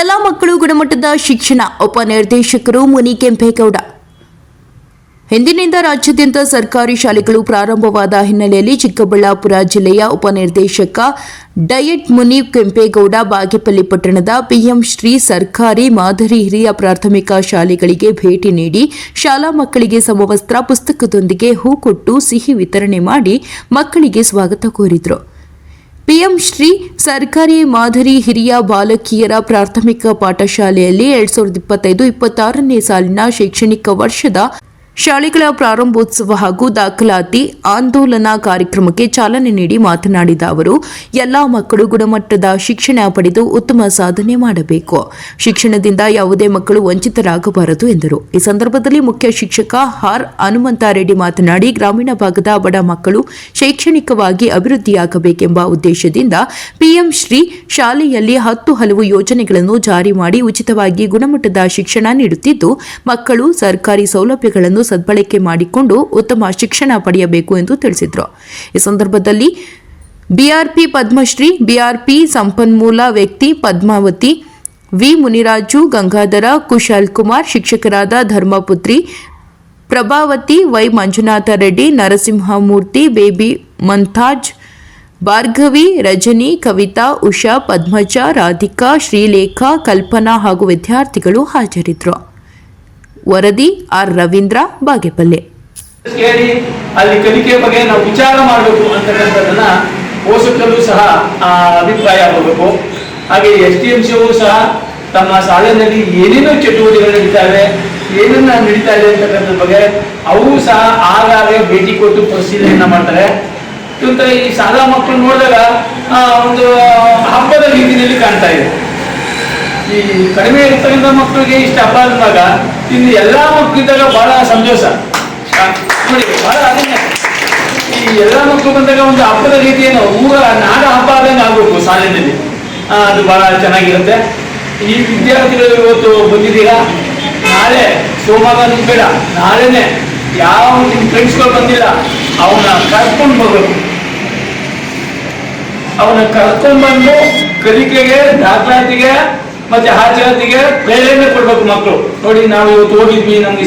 ಎಲ್ಲ ಮಕ್ಕಳು ಗುಣಮಟ್ಟದ ಶಿಕ್ಷಣ, ಉಪನಿರ್ದೇಶಕರು ಮುನಿ ಕೆಂಪೇಗೌಡ. ಹಿಂದಿನಿಂದ ರಾಜ್ಯಾದ್ಯಂತ ಸರ್ಕಾರಿ ಶಾಲೆಗಳು ಪ್ರಾರಂಭವಾದ ಹಿನ್ನೆಲೆಯಲ್ಲಿ ಚಿಕ್ಕಬಳ್ಳಾಪುರ ಜಿಲ್ಲೆಯ ಉಪನಿರ್ದೇಶಕ ಡಯಟ್ ಮುನಿ ಕೆಂಪೇಗೌಡ ಬಾಗೇಪಲ್ಲಿ ಪಟ್ಟಣದ ಪಿಎಂ ಶ್ರೀ ಸರ್ಕಾರಿ ಮಾದರಿ ಹಿರಿಯ ಪ್ರಾಥಮಿಕ ಶಾಲೆಗಳಿಗೆ ಭೇಟಿ ನೀಡಿ ಶಾಲಾ ಮಕ್ಕಳಿಗೆ ಸಮವಸ್ತ್ರ, ಪುಸ್ತಕದೊಂದಿಗೆ ಹೂ ಕೊಟ್ಟು ಸಿಹಿ ವಿತರಣೆ ಮಾಡಿ ಮಕ್ಕಳಿಗೆ ಸ್ವಾಗತ ಕೋರಿದರು. ಪಿಎಂ ಶ್ರೀ ಸರ್ಕಾರಿ ಮಾದರಿ ಹಿರಿಯ ಬಾಲಕಿಯರ ಪ್ರಾಥಮಿಕ ಪಾಠಶಾಲೆಯಲ್ಲಿ ಎರಡ್ ಸಾವಿರದ ಇಪ್ಪತ್ತೈದು, ಇಪ್ಪತ್ತಾರನೇ ಸಾಲಿನ ಶೈಕ್ಷಣಿಕ ವರ್ಷದ ಶಾಲೆಗಳ ಪ್ರಾರಂಭೋತ್ಸವ ಹಾಗೂ ದಾಖಲಾತಿ ಆಂದೋಲನ ಕಾರ್ಯಕ್ರಮಕ್ಕೆ ಚಾಲನೆ ನೀಡಿ ಮಾತನಾಡಿದ ಅವರು, ಎಲ್ಲಾ ಮಕ್ಕಳು ಗುಣಮಟ್ಟದ ಶಿಕ್ಷಣ ಪಡೆದು ಉತ್ತಮ ಸಾಧನೆ ಮಾಡಬೇಕು. ಶಿಕ್ಷಣದಿಂದ ಯಾವುದೇ ಮಕ್ಕಳು ವಂಚಿತರಾಗಬಾರದು ಎಂದರು. ಈ ಸಂದರ್ಭದಲ್ಲಿ ಮುಖ್ಯ ಶಿಕ್ಷಕ ಆರ್. ಹನುಮಂತಾರೆಡ್ಡಿ ಮಾತನಾಡಿ, ಗ್ರಾಮೀಣ ಭಾಗದ ಬಡ ಮಕ್ಕಳು ಶೈಕ್ಷಣಿಕವಾಗಿ ಅಭಿವೃದ್ಧಿಯಾಗಬೇಕೆಂಬ ಉದ್ದೇಶದಿಂದ ಪಿಎಂ ಶ್ರೀ ಶಾಲೆಯಲ್ಲಿ ಹತ್ತು ಹಲವು ಯೋಜನೆಗಳನ್ನು ಜಾರಿ ಮಾಡಿ ಉಚಿತವಾಗಿ ಗುಣಮಟ್ಟದ ಶಿಕ್ಷಣ ನೀಡುತ್ತಿದ್ದು, ಮಕ್ಕಳು ಸರ್ಕಾರಿ ಸೌಲಭ್ಯಗಳನ್ನು ಸದ್ಬಳಕೆ ಮಾಡಿಕೊಂಡು ಉತ್ತಮ ಶಿಕ್ಷಣ ಪಡೆಯಬೇಕು ಎಂದು ತಿಳಿಸಿದರು. ಈ ಸಂದರ್ಭದಲ್ಲಿ ಬಿಆರ್ಪಿ ಪದ್ಮಶ್ರೀ, ಬಿಆರ್ಪಿ ಸಂಪನ್ಮೂಲ ವ್ಯಕ್ತಿ ಪದ್ಮಾವತಿ, ವಿ ಮುನಿರಾಜು, ಗಂಗಾಧರ, ಕುಶಾಲ್ ಕುಮಾರ್, ಶಿಕ್ಷಕರಾದ ಧರ್ಮಪುತ್ರಿ, ಪ್ರಭಾವತಿ ವೈ ಮಂಜುನಾಥ ರೆಡ್ಡಿ, ನರಸಿಂಹಮೂರ್ತಿ, ಬೇಬಿ ಮಂತಾಜ್ ಭಾರ್ಗವಿ, ರಜನಿ, ಕವಿತಾ, ಉಷಾ, ಪದ್ಮಜ, ರಾಧಿಕಾ, ಶ್ರೀಲೇಖಾ, ಕಲ್ಪನಾ ಹಾಗೂ ವಿದ್ಯಾರ್ಥಿಗಳು ಹಾಜರಿದ್ದರು ವರದಿ ಆರ್ ರವೀಂದ್ರ ಬಾಗೇಪಲ್ಲಿ. ಕೇಳಿ ಅಲ್ಲಿ ಕಲಿಕೆ ಬಗ್ಗೆ ನಾವು ವಿಚಾರ ಮಾಡಬೇಕು ಅಂತಕ್ಕಂಥದ್ದನ್ನ ಪೋಷಕರು ಸಹ ಅಭಿಪ್ರಾಯ ಆಗಬೇಕು. ಹಾಗೆ ಎಸ್ ಡಿ ಎಂ ಸಿಯವರು ಸಹ ತಮ್ಮ ಶಾಲೆಯಲ್ಲಿ ಏನೇನು ಚಟುವಟಿಕೆಗಳು ನಡೀತಾವೆ ಏನನ್ನ ನಡೀತಾ ಇದೆ ಅಂತಕ್ಕಂಥದ್ರ ಬಗ್ಗೆ ಅವರು ಸಹ ಆಗಾಗ ಭೇಟಿ ಕೊಟ್ಟು ಪರಿಶೀಲನೆಯನ್ನ ಮಾಡ್ತಾರೆ. ಈ ಶಾಲಾ ಮಕ್ಕಳು ನೋಡಿದಾಗ ಒಂದು ಹಬ್ಬದ ರೀತಿಯಲ್ಲಿ ಕಾಣ್ತಾ ಇದೆ. ಈ ಕಡಿಮೆ ಇರ್ತಕ್ಕಂಥ ಮಕ್ಕಳಿಗೆ ಇಷ್ಟ ಹಬ್ಬ ಅಂದಾಗ ಇನ್ನು ಎಲ್ಲಾ ಮಕ್ಕಳಿದ್ದಾಗ ಬಹಳ ಸಂತೋಷ. ನೋಡಿ, ಬಹಳ ಅದನ್ನೇ ಈ ಎಲ್ಲಾ ಮಕ್ಕಳು ಬಂದಾಗ ಒಂದು ಹಬ್ಬದ ರೀತಿಯನ್ನು ಊರ ನಾಡ ಹಬ್ಬ ಆದಂಗೆ ಆಗ್ಬೇಕು ಶಾಲೆಯಲ್ಲಿ. ಅದು ಬಹಳ ಚೆನ್ನಾಗಿರುತ್ತೆ. ಈ ವಿದ್ಯಾರ್ಥಿಗಳು ಇವತ್ತು ಬಂದಿದ್ದೀರಾ? ನಾಳೆ ಸೋಮವಾರ ಬೇಡ. ನಾಳೆನೆ ಯಾವ ನಿಮ್ಮ ಫ್ರೆಂಡ್ಸ್ಗಳು ಬಂದಿಲ್ಲ, ಅವನ್ನ ಕರ್ಕೊಂಡು ಅವನ ಕರ್ಕೊಂಡ್ಬಂದು ಕಲಿಕೆಗೆ, ದಾಖಲಾತಿಗೆ ಮತ್ತೆ ಆ ಜಾತಿಗೆ ಪ್ರೇರಣೆ ಕೊಡ್ಬೇಕು ಮಕ್ಕಳು. ನೋಡಿ ನಾವು ಇವತ್ತು ಹೋಗಿದ್ವಿ ನಮ್ಗೆ